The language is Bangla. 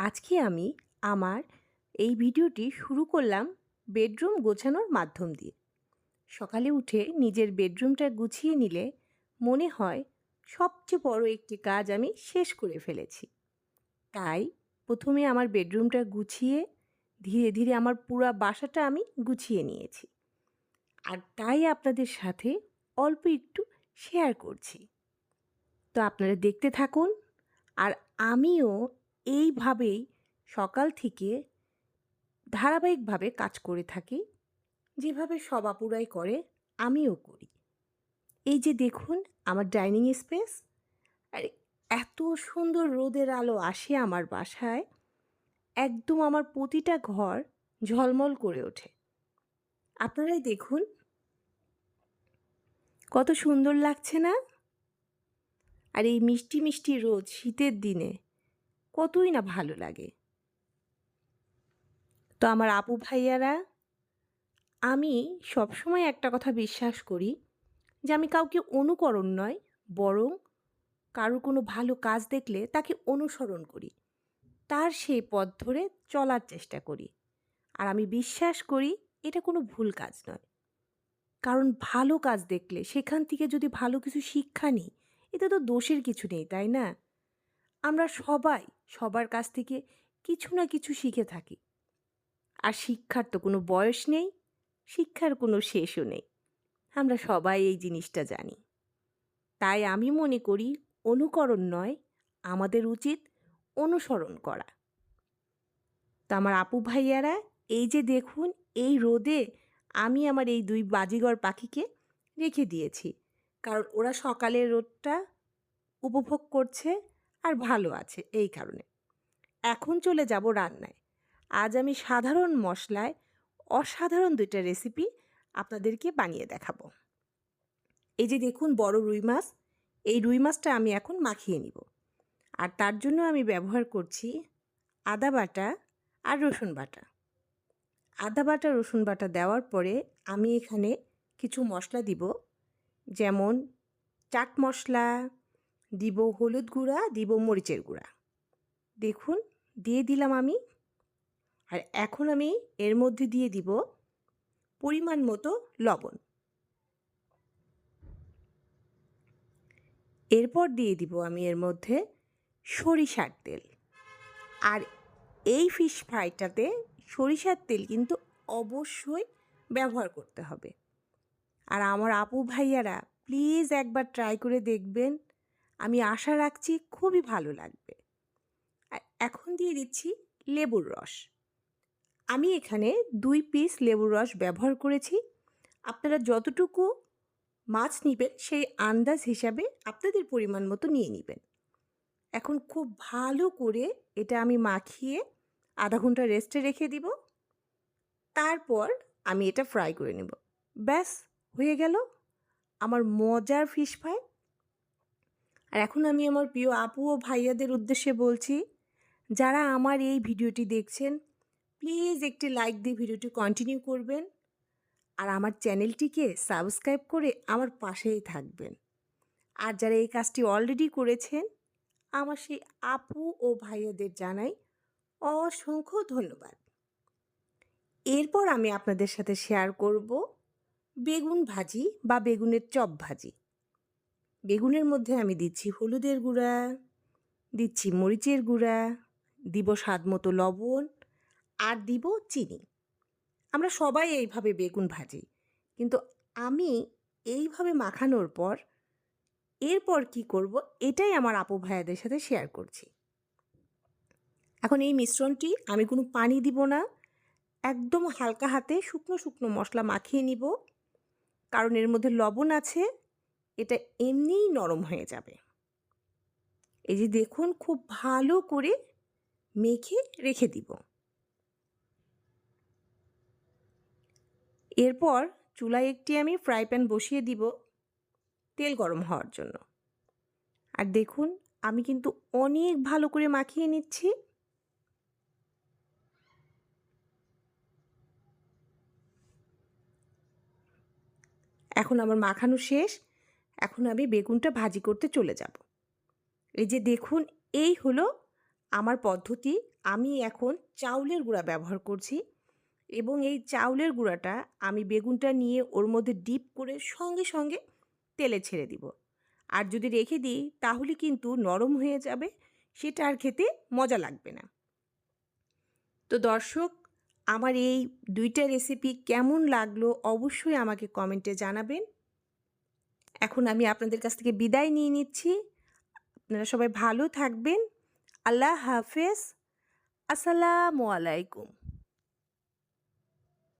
আজকে আমি আমার এই ভিডিওটি শুরু করলাম বেডরুম গোছানোর মাধ্যম দিয়ে। সকালে উঠে নিজের বেডরুমটা গুছিয়ে নিলে মনে হয় সবচেয়ে বড় একটি কাজ আমি শেষ করে ফেলেছি। তাই প্রথমে আমার বেডরুমটা গুছিয়ে ধীরে ধীরে আমার পুরা বাসাটা আমি গুছিয়ে নিয়েছি। আর তাই আপনাদের সাথে অল্প একটু শেয়ার করছি। তো আপনারা দেখতে থাকুন আর আমিও এইভাবেই সকাল থেকে ধারাবাহিকভাবে কাজ করে থাকি। যেভাবে সব আপুরাই করে, আমিও করি। এই যে দেখুন, আমার ডাইনিং স্পেস, আর এত সুন্দর রোদের আলো আসে আমার বাসায়, একদম আমার প্রতিটা ঘর ঝলমল করে ওঠে। আপনারাই দেখুন, কত সুন্দর লাগছে না? আর এই মিষ্টি মিষ্টি রোদ শীতের দিনে। কতই না ভালো লাগে। তো আমার আপু ভাইয়ারা, আমি সবসময় একটা কথা বিশ্বাস করি যে আমি কাউকে অনুকরণ নয়, বরং কারোর কোনো ভালো কাজ দেখলে তাকে অনুসরণ করি। তার সেই পথ ধরে চলার চেষ্টা করি। আর আমি বিশ্বাস করি এটা কোনো ভুল কাজ নয়। কারণ ভালো কাজ দেখলে, সেখান থেকে যদি ভালো কিছু শিক্ষা নিই, এতে তো দোষের কিছু নেই, তাই না? আমরা সবাই সবার কাছ থেকে কিছু না কিছু শিখে থাকি। আর শিক্ষার তো কোনো বয়স নেই, শিক্ষার কোনো শেষও নেই। আমরা সবাই এই জিনিসটা জানি। তাই আমি মনে করি অনুকরণ নয়, আমাদের উচিত অনুসরণ করা। তা আমার আপু ভাইয়ারা, এই যে দেখুন, এই রোদে আমি আমার এই দুই বাজিগর পাখিকে রেখে দিয়েছি। কারণ ওরা সকালের রোদটা উপভোগ করছে আর ভালো আছে এই কারণে। এখন চলে যাব রান্নায়। আজ আমি সাধারণ মশলায় অসাধারণ দুইটা রেসিপি আপনাদেরকে বানিয়ে দেখাবো। এই যে দেখুন বড় রুই মাছ, এই রুই মাছটা আমি এখন মাখিয়ে নিব। আর তার জন্য আমি ব্যবহার করছি আদা বাটা আর রসুন বাটা। আদা বাটা, রসুন বাটা দেওয়ার পরে আমি এখানে কিছু মশলা দিব। যেমন চাট মশলা দিব হলুদ গুঁড়া, দিব মরিচের গুঁড়া। দেখুন, দিয়ে দিলাম আমি। আর এখন আমি এর মধ্যে দিয়ে দিব পরিমাণ মতো লবণ। এরপর দিয়ে দিব আমি এর মধ্যে সরিষার তেল। আর এই ফিশ ফ্রাইটাতে সরিষার তেল কিন্তু অবশ্যই ব্যবহার করতে হবে। আর আমার আপু ভাইয়ারা প্লিজ একবার ট্রাই করে দেখবেন। আমি আশা রাখছি খুবই ভালো লাগবে। আর এখন দিয়ে দিচ্ছি লেবুর রস। আমি এখানে দুই পিস লেবুর রস ব্যবহার করেছি। আপনারা যতটুকু মাছ নেবেন সেই আন্দাজ হিসাবে আপনাদের পরিমাণ মতো নিয়ে নেবেন। এখন খুব ভালো করে এটা আমি মাখিয়ে আধা ঘণ্টা রেস্টে রেখে দিব। তারপর আমি এটা ফ্রাই করে নেব। ব্যাস, হয়ে গেল। আমার মজার ফিশ ফ্রাই আর এখন আমি আমার প্রিয় আপু ও ভাইয়াদের উদ্দেশ্যে বলছি, যারা আমার এই ভিডিওটি দেখছেন প্লিজ একটি লাইক দিয়ে ভিডিওটি কন্টিনিউ করবেন আর আমার চ্যানেলটিকে সাবস্ক্রাইব করে আমার পাশেই থাকবেন। আর যারা এই কাজটি অলরেডি করেছেন, আমার সেই আপু ও ভাইয়াদের জানাই অসংখ্য ধন্যবাদ। এরপর আমি আপনাদের সাথে শেয়ার করব বেগুন ভাজি বা বেগুনের চপ ভাজি। বেগুনের মধ্যে আমি দিচ্ছি হলুদের গুঁড়া, দিচ্ছি মরিচের গুঁড়া, দিব স্বাদ মতো লবণ আর দিব চিনি। আমরা সবাই এইভাবে বেগুন ভাজি, কিন্তু আমি এইভাবে মাখানোর পর এরপর কি করব এটাই আমার আপু ভাইয়াদের সাথে শেয়ার করছি। এখন এই মিশ্রণটি আমি কোনো পানি দিব না, একদম হালকা হাতে শুকনো শুকনো মশলা মাখিয়ে নিব, কারণ এর মধ্যে লবণ আছে এটা এমনিই নরম হয়ে যাবে। এই যে দেখুন, খুব ভালো করে মেখে রেখে দিব। এরপর চুলায় একটি আমি ফ্রাই প্যান বসিয়ে দিব তেল গরম হওয়ার জন্য। আর দেখুন, আমি কিন্তু অনেক ভালো করে মাখিয়ে নিচ্ছি। এখন আমার মাখানো শেষ। এখন আমি বেগুনটা ভাজি করতে চলে যাব। এই যে দেখুন, এই হলো আমার পদ্ধতি। আমি এখন চাউলের গুঁড়া ব্যবহার করছি এবং এই চাউলের গুঁড়াটা আমি বেগুনটা নিয়ে ওর মধ্যে ডিপ করে সঙ্গে সঙ্গে তেলে ছেড়ে দিব। আর যদি রেখে দিই, তাহলে কিন্তু নরম হয়ে যাবে, সেটা আর খেতে মজা লাগবে না। তো দর্শক, আমার এই দুইটা রেসিপি কেমন লাগল অবশ্যই আমাকে কমেন্টে জানাবেন। এখন আমি আপনাদের কাছ থেকে বিদায় নিয়ে নিচ্ছি। আপনারা সবাই ভালো থাকবেন। আল্লাহ হাফেজ। আসসালামু আলাইকুম।